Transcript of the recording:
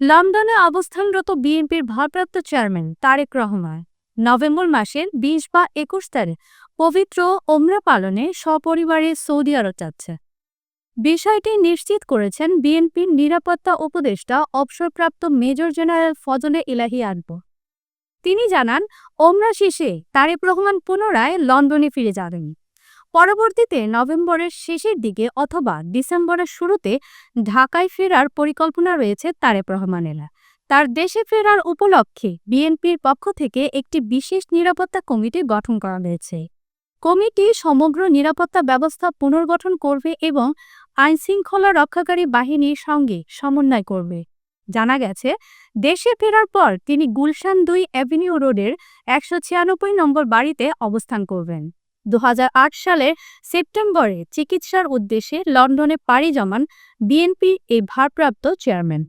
লন্ডনে অবস্থানরত বিএনপির ভারপ্রাপ্ত চেয়ারম্যান তারেক রহমান নভেম্বর মাসের বিশ বা একুশ তারিখ পবিত্র ওমরা পালনে সপরিবারে সৌদি আরব যাচ্ছে। বিষয়টি নিশ্চিত করেছেন বিএনপির নিরাপত্তা উপদেষ্টা, অবসরপ্রাপ্ত মেজর জেনারেল ফজলে ইলাহি আনবু তিনি জানান, ওমরা শেষে তারেক রহমান পুনরায় লন্ডনে ফিরে যাবেন। পরবর্তীতে নভেম্বরের শেষের দিকে অথবা ডিসেম্বরের শুরুতে ঢাকায় ফেরার পরিকল্পনা রয়েছে তারেক রহমানেরা তার দেশে ফেরার উপলক্ষে বিএনপির পক্ষ থেকে একটি বিশেষ নিরাপত্তা কমিটি গঠন করা হয়েছে। কমিটি সমগ্র নিরাপত্তা ব্যবস্থা পুনর্গঠন করবে এবং আইনশৃঙ্খলা রক্ষাকারী বাহিনীর সঙ্গে সমন্বয় করবে। জানা গেছে, দেশে ফেরার পর তিনি গুলশান দুই অ্যাভিনিউ রোডের একশো ছিয়ানব্বই নম্বর বাড়িতে অবস্থান করবেন। দু হাজার আট সালের সেপ্টেম্বরে চিকিৎসার উদ্দেশ্যে লন্ডনে পাড়ি জমান বিএনপির এই ভারপ্রাপ্ত চেয়ারম্যান।